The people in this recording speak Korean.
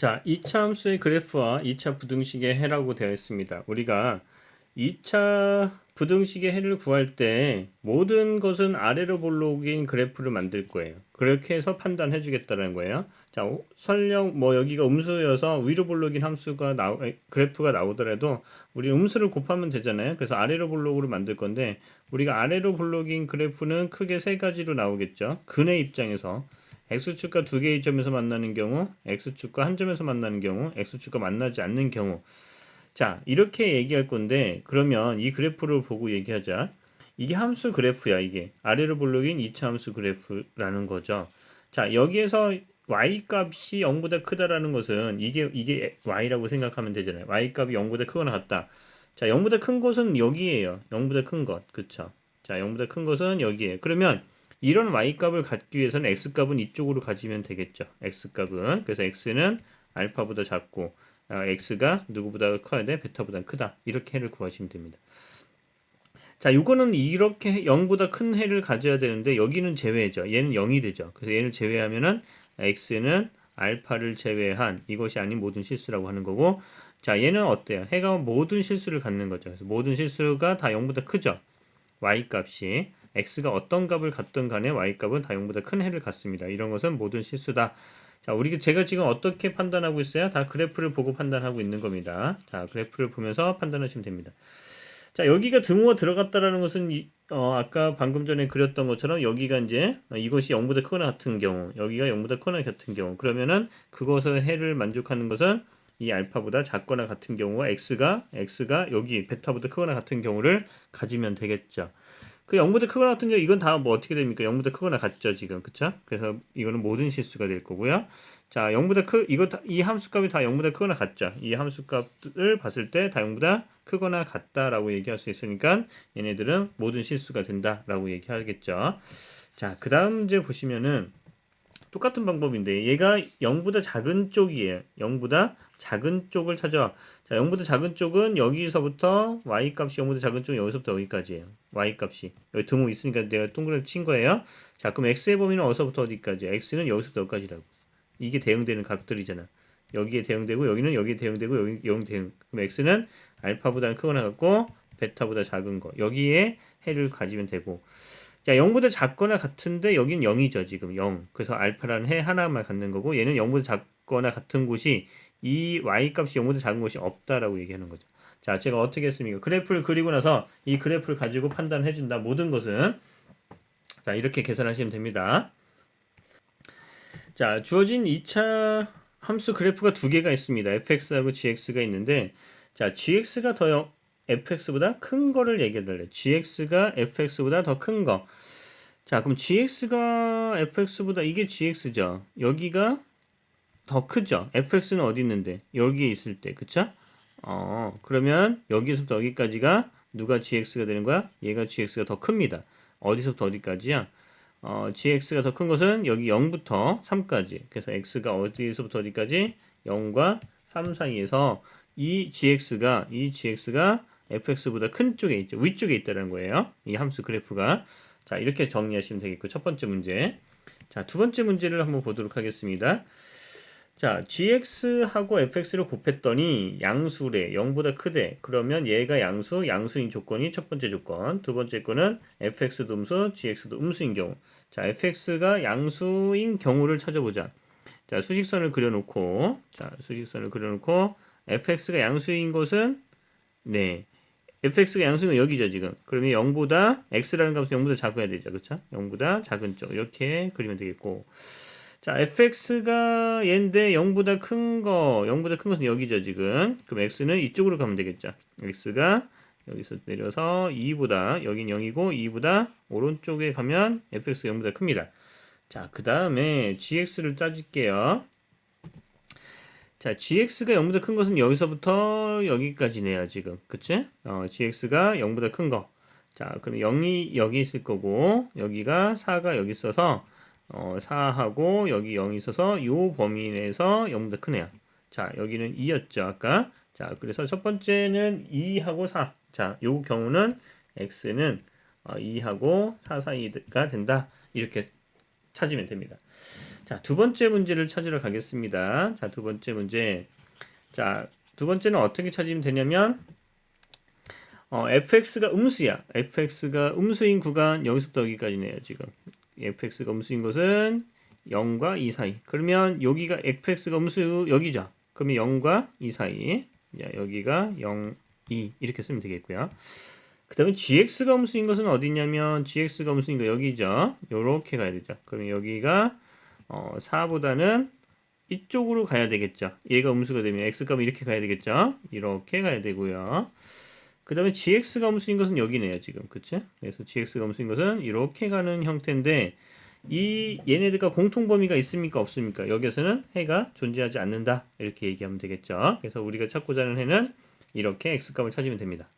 자, 2차 함수의 그래프와 2차 부등식의 해라고 되어 있습니다. 우리가 2차 부등식의 해를 구할 때 모든 것은 아래로 볼록인 그래프를 만들 거예요. 그렇게 해서 판단해 주겠다는 거예요. 자, 오- 설령 뭐 여기가 음수여서 위로 볼록인 함수가 에, 그래프가 나오더라도 우리 음수를 곱하면 되잖아요. 그래서 아래로 볼록으로 만들 건데 우리가 아래로 볼록인 그래프는 크게 세 가지로 나오겠죠. 근의 입장에서 x축과 두 개의 점에서 만나는 경우, x축과 한 점에서 만나는 경우, x축과 만나지 않는 경우. 자, 이렇게 얘기할 건데 그러면 이 그래프를 보고 얘기하자. 이게 함수 그래프야, 이게. 아래로 볼록인 2차 함수 그래프라는 거죠. 자, 여기에서 y 값이 0보다 크다라는 것은 이게 이게 y라고 생각하면 되잖아요. y 값이 0보다 크거나 같다. 자, 0보다 큰 것은 여기에요. 0보다 큰 것. 그쵸? 자, 0보다 큰 것은 여기에. 그러면 이런 y 값을 갖기 위해서는 x 값은 이쪽으로 가지면 되겠죠. x 값은 그래서 x는 알파보다 작고 아, x가 누구보다 커야 돼? 베타보다 크다. 이렇게 해를 구하시면 됩니다. 자, 요거는 이렇게 0보다 큰 해를 가져야 되는데 여기는 제외죠. 얘는 0이 되죠. 그래서 얘를 제외하면은 x는 알파를 제외한 이것이 아닌 모든 실수라고 하는 거고 자, 얘는 어때요? 해가 모든 실수를 갖는 거죠. 그래서 모든 실수가 다 0보다 크죠. y 값이 x가 어떤 값을 갖든 간에 y 값은 다 0보다 큰 해를 갖습니다. 이런 것은 모든 실수다. 자, 우리 제가 지금 어떻게 판단하고 있어요? 다 그래프를 보고 판단하고 있는 겁니다. 자, 그래프를 보면서 판단하시면 됩니다. 자, 여기가 등호가 들어갔다라는 것은 이, 어, 아까 방금 전에 그렸던 것처럼 여기가 이제 어, 이것이 0보다 크거나 같은 경우, 여기가 0보다 크거나 같은 경우, 그러면은 그것의 해를 만족하는 것은 이 알파보다 작거나 같은 경우와 x가 x가 여기 베타보다 크거나 같은 경우를 가지면 되겠죠. 그 0보다 크거나 같은 경우 이건 다 뭐 어떻게 됩니까? 0보다 크거나 같죠 지금 그쵸? 그래서 이거는 모든 실수가 될 거고요. 자 0보다 크 이거 다, 이 함수값이 다 0보다 크거나 같죠. 이 함수값을 봤을 때 다 0보다 크거나 같다라고 얘기할 수 있으니까 얘네들은 모든 실수가 된다라고 얘기하겠죠. 자 그 다음 문제 보시면은 똑같은 방법인데 얘가 0보다 작은 쪽이에요. 0보다 작은 쪽을 찾아. 자, 0보다 작은 쪽은 여기서부터 y 값이 0보다 작은 쪽은 여기서부터 여기까지예요. y 값이. 여기 등호 있으니까 내가 동그라미 친 거예요. 자, 그럼 x의 범위는 어디서부터 어디까지? x는 여기서부터 여기까지라고. 이게 대응되는 값들이잖아. 여기에 대응되고 여기는 여기에 대응되고 여기 여기 대응. 그럼 x는 알파보다는 크거나 같고 베타보다 작은 거. 여기에 해를 가지면 되고. 자, 0보다 작거나 같은데 여기는 0이죠, 지금 0. 그래서 알파라는 해 하나만 갖는 거고 얘는 0보다 작거나 같은 곳이 이 y 값이 0보다 작은 곳이 없다라고 얘기하는 거죠. 자, 제가 어떻게 했습니까? 그래프를 그리고 나서 이 그래프를 가지고 판단해 준다. 모든 것은 자, 이렇게 계산하시면 됩니다. 자, 주어진 2차 함수 그래프가 두 개가 있습니다. fx하고 gx가 있는데 자, gx가 더 영- fx보다 큰 거를 얘기해 달래. gx가 fx보다 더 큰 거. 자, 그럼 gx가 fx보다 이게 gx죠. 여기가 더 크죠. fx는 어디 있는데? 여기에 있을 때. 그쵸? 어, 그러면 여기서부터 여기까지가 누가 gx가 되는 거야? 얘가 gx가 더 큽니다. 어디서부터 어디까지야? 어, gx가 더 큰 것은 여기 0부터 3까지. 그래서 x가 어디서부터 어디까지? 0과 3 사이에서 이 gx가 이 gx가 fx보다 큰 쪽에 있죠. 위쪽에 있다는 거예요. 이 함수 그래프가. 자, 이렇게 정리하시면 되겠고 첫 번째 문제. 자, 두 번째 문제를 한번 보도록 하겠습니다. 자, gx하고 fx를 곱했더니 양수래 0보다 크대. 그러면 얘가 양수, 양수인 조건이 첫 번째 조건. 두 번째 거는 fx도 음수, gx도 음수인 경우. 자, fx가 양수인 경우를 찾아보자. 자, 수직선을 그려놓고, 자, 수직선을 그려놓고, fx가 양수인 것은, 네, fx가 양수는 여기죠, 지금. 그러면 0보다, x라는 값은 0보다 작아야 되죠, 그쵸? 0보다 작은 쪽. 이렇게 그리면 되겠고. 자, fx가 얘인데 0보다 큰 거, 0보다 큰 것은 여기죠, 지금. 그럼 x는 이쪽으로 가면 되겠죠. x가 여기서 내려서 2보다, 여긴 0이고 2보다 오른쪽에 가면 fx가 0보다 큽니다. 자, 그 다음에 gx를 따질게요. 자, gx가 0보다 큰 것은 여기서부터 여기까지네요, 지금. 그치? 어, gx가 0보다 큰 거. 자, 그럼 0이 여기 있을 거고, 여기가 4가 여기 있어서, 어, 4하고 여기 0이 있어서 요 범위 내에서 0보다 크네요. 자, 여기는 2였죠, 아까. 자, 그래서 첫 번째는 2하고 4. 자, 요 경우는 x는 어, 2하고 4 사이가 된다. 이렇게 찾으면 됩니다. 자, 두 번째 문제를 찾으러 가겠습니다. 자, 두 번째 문제. 자, 두 번째는 어떻게 찾으면 되냐면 어, fx가 음수야. fx가 음수인 구간 여기서부터 여기까지네요, 지금. fx가 음수인 것은 0과 2 사이. 그러면 여기가 fx가 음수 여기죠. 그러면 0과 2 사이. 자, 여기가 0, 2 이렇게 쓰면 되겠고요. 그 다음에 gx가 음수인 것은 어디냐면 gx가 음수인 거 여기죠. 요렇게 가야 되죠. 그러면 여기가 어, 4보다는 이쪽으로 가야 되겠죠. 얘가 음수가 되면 x값은 이렇게 가야 되겠죠. 이렇게 가야 되고요. 그 다음에 gx가 음수인 것은 여기네요, 지금. 그치? 그래서 gx가 음수인 것은 이렇게 가는 형태인데, 이 얘네들과 공통 범위가 있습니까? 없습니까? 여기서는 해가 존재하지 않는다. 이렇게 얘기하면 되겠죠. 그래서 우리가 찾고자 하는 해는 이렇게 x값을 찾으면 됩니다.